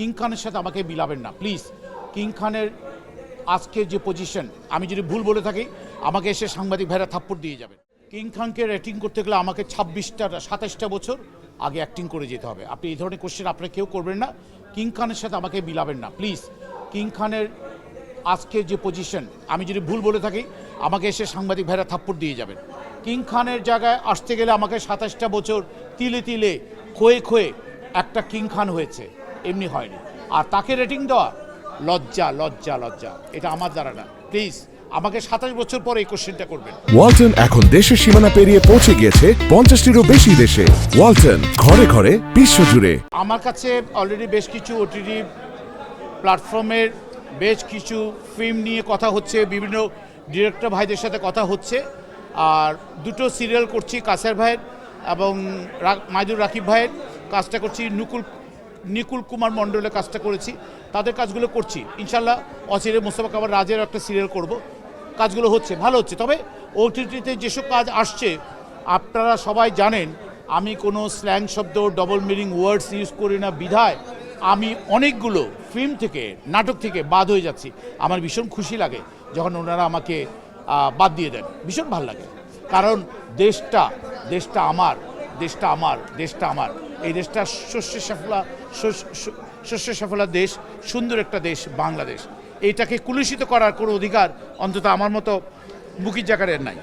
King খানের সাথে আমাকে মিলাবেন না। প্লিজ, কিং খানের আজকে যে পজিশন, আমি যদি ভুল বলে থাকি, আমাকে এসে সাংবাদিক ভাইরা থাপ্পড় দিয়ে যাবেন। কিং খানকে রেটিং করতে গেলে আমাকে ছাব্বিশটা, সাতাশটা বছর আগে অ্যাক্টিং করে যেতে হবে। আপনি এই ধরনের কোশ্চেন আপনারা কেউ করবেন না। কিং খানের সাথে আমাকে মিলাবেন না। প্লিজ, কিং খানের আজকে যে পজিশন আমি যদি ভুল বলে থাকি, আমাকে এসে সাংবাদিক ভাইরা থাপ্পড় দিয়ে যাবেন। কিং খানের জায়গায় আসতে গেলে আমাকে সাতাশটা বছর তিলে তিলে ক্ষয়ে ক্ষয়ে একটা কিং খান হয়েছে। এমনি হয়নি। আর তাকে রেটিং দেওয়া লজ্জা লজ্জা লজ্জা। এটা আমার দ্বারা না। প্লিজ আমাকে সাতাশ বছর পরে এই কোশ্চেনটা করবেন। ওয়ালটন এখন দেশের সীমানা পেরিয়ে পৌঁছে গিয়েছে পঞ্চাশটিরও বেশি দেশে। ওয়ালটন ঘরে ঘরে বিশ্বজুড়ে আমার কাছে অলরেডি বেশ কিছু ওটিটি প্ল্যাটফর্মের বেশ কিছু ফিল্ম নিয়ে কথা হচ্ছে বিভিন্ন ডিরেক্টর ভাইদের সাথে কথা হচ্ছে। আর দুটো সিরিয়াল করছি কাসার ভাইয়ের এবং মাইদুর রাকিব ভাইয়ের। কাজটা করছি নুকুল নিকুল কুমার মণ্ডলের কাজটা করেছি, তাদের কাজগুলো করছি। ইনশাল্লাহ অচিরে মোস্তফা কামার রাজের একটা সিরিয়াল করব। কাজগুলো হচ্ছে, ভালো হচ্ছে। তবে ওটিটিতে যেসব কাজ আসছে, আপনারা সবাই জানেন, আমি কোনো স্ল্যাং শব্দ ডবল মিনিং ওয়ার্ডস ইউজ করি না, বিধায় আমি অনেকগুলো ফিল্ম থেকে, নাটক থেকে বাদ হয়ে যাচ্ছি। আমার ভীষণ খুশি লাগে যখন ওনারা আমাকে বাদ দিয়ে দেন। ভীষণ ভালো লাগে। কারণ দেশটা দেশটা আমার দেশটা আমার দেশটা আমার। এই দেশটা শস্য সাফলা, শস্য- সাফলা দেশ, সুন্দর একটা দেশ, বাংলাদেশ। এইটাকে কুলুষিত করার কোনো অধিকার অন্তত আমার মতো মুখির জাকারের নাই।